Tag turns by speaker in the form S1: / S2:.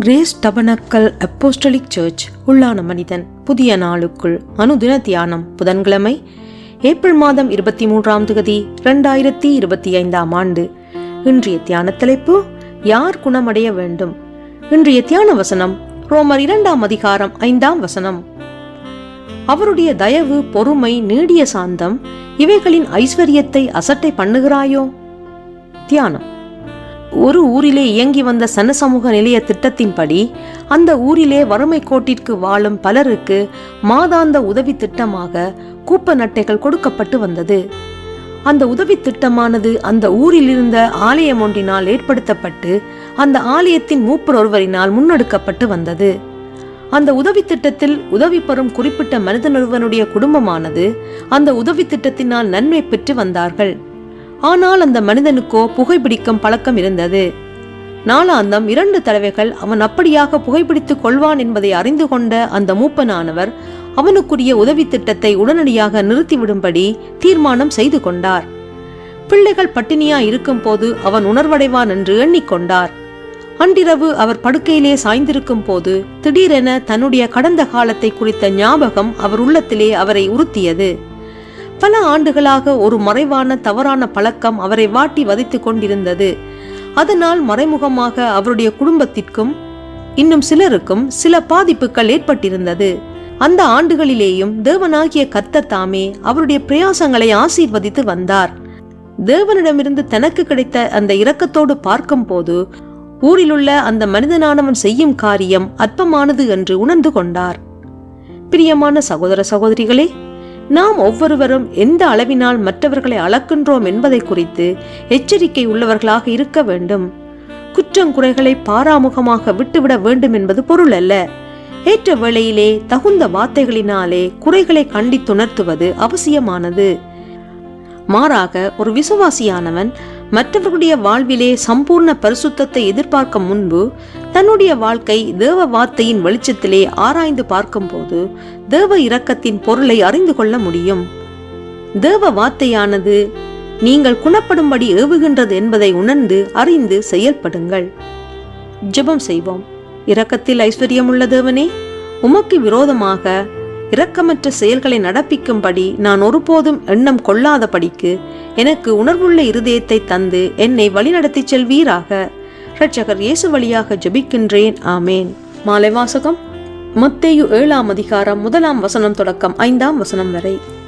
S1: Grace tabernacle apostolic search உள்ளான மனிதன். புதிய நாளுக்குள் அனுதின தியானம் புதன்கிழமை ஏப்ரல் மாதம் இருபத்தி மூன்றாம் தேதி இரண்டாயிரத்தி இருபத்தி ஐந்தாம் ஆண்டு. இன்றைய தியான தலைப்பு யார் குணமடைய வேண்டும்? இன்றைய தியான வசனம் ரோமர் இரண்டாம் அதிகாரம் ஐந்தாம் வசனம். அவருடைய தயவு பொறுமை நீடிய சாந்தம் இவைகளின் ஐஸ்வர்யத்தை அசட்டை பண்ணுகிறாயோ? தியானம். ஒரு ஊரிலே இயங்கி வந்த சனசமூக நிலைய திட்டத்தின்படி அந்த ஊரிலே வறுமை கோட்டிற்கு வாழும் பலருக்கு மாதாந்த உதவி திட்டமாக கூப்ப நட்டைகள் கொடுக்கப்பட்டு வந்தது. அந்த உதவி திட்டமானது அந்த ஊரில் இருந்த ஆலயம் ஒன்றினால் ஏற்படுத்தப்பட்டு அந்த ஆலயத்தின் மூப்பர் ஒருவரினால் முன்னெடுக்கப்பட்டு வந்தது. அந்த உதவி திட்டத்தில் உதவி பெறும் குறிப்பிட்ட மனிதனொருவனுடைய குடும்பமானது அந்த உதவி திட்டத்தினால் நன்மை பெற்று வந்தார்கள். ஆனால் அந்த மனிதனுக்கோ புகைப்பிடிக்கும் பழக்கம் இருந்தது. நாளாந்தம் இரண்டு தடவைகள் அவன் அப்படியாக புகைப்பிடித்துக் கொள்வான் என்பதை அறிந்து கொண்ட அந்த மூப்பனானவர் அவனுக்குரிய உதவி திட்டத்தை உடனடியாக நிறுத்திவிடும்படி தீர்மானம் செய்து கொண்டார். பிள்ளைகள் பட்டினியா இருக்கும் போது அவன் உணர்வடைவான் என்று எண்ணிக்கொண்டார் அன்றிரவு அவர் படுக்கையிலே சாய்ந்திருக்கும் போது திடீரென தன்னுடைய கடந்த காலத்தை குறித்த ஞாபகம் அவர் உள்ளத்திலே அவரை உறுத்தியது. பல ஆண்டுகளாக ஒரு மறைவான தவறான பழக்கம் அவரை வாட்டி வதைத்துக் கொண்டிருந்தது. அதனால் மறைமுகமாக அவருடைய குடும்பத்திற்கும் இன்னும் சிலருக்கும் சில பாதிப்புகள் ஏற்பட்டிருந்தது. அந்த ஆண்டுகளிலேயும் தேவனாகிய கர்த்தர் தாமே அவருடைய பிரயாசங்களை ஆசீர்வதித்து வந்தார். தேவனிடமிருந்து தனக்கு கிடைத்த அந்த இரக்கத்தோடு பார்க்கும்போது ஊரிலுள்ள அந்த மனிதனானவன் செய்யும் காரியம் அற்பமானது என்று உணர்ந்து கொண்டார். பிரியமான சகோதர சகோதரிகளே நாம் ஒவ்வொருவரும் எந்த அளவினால் மற்றவர்களை அளக்கின்றோம் என்பதை குறித்து எச்சரிக்கை உள்ளவர்களாக இருக்க வேண்டும். குற்றங்குறைகளை பாராமுகமாக விட்டுவிட வேண்டும் என்பது பொருள் அல்ல. ஏற்ற வேளையிலே தகுந்த வார்த்தைகளினாலே குறைகளை கண்டித்துணர்த்துவது அவசியமானது. மாறாக ஒரு விசுவாசியானவன் மற்றவர்களுடைய வாழ்விலே சம்பூர்ண பரிசுத்தத்தை எதிர்பார்க்க முன்பு தன்னுடைய வாழ்க்கை தேவ வார்த்தையின் வெளிச்சத்திலே ஆராய்ந்து பார்க்கும்போது தேவ இரக்கத்தின் பொருளை அறிந்து கொள்ள முடியும். தேவ வார்த்தையானது நீங்கள் குணப்படும்படி ஏவுகின்றது என்பதை உணர்ந்து அறிந்து செயல்படுங்கள். ஜெபம் செய்வோம். இரக்கத்தில் ஐஸ்வர்யமுள்ள தேவனே உமக்கு விரோதமாக இரக்கமற்ற செயல்களை நடப்பிக்கும்படி நான் ஒருபோதும் எண்ணம் கொள்ளாதபடிக்கு எனக்கு உணர்வுள்ள இருதயத்தை தந்து என்னை வழிநடத்திச் செல்வீராக. இரட்சகர் இயேசு வழியாக ஜெபிக்கின்றேன். ஆமேன். மாலை வாசகம். மத்தேயு ஏழாம் அதிகாரம் முதலாம் வசனம் தொடக்கம் ஐந்தாம் வசனம் வரை.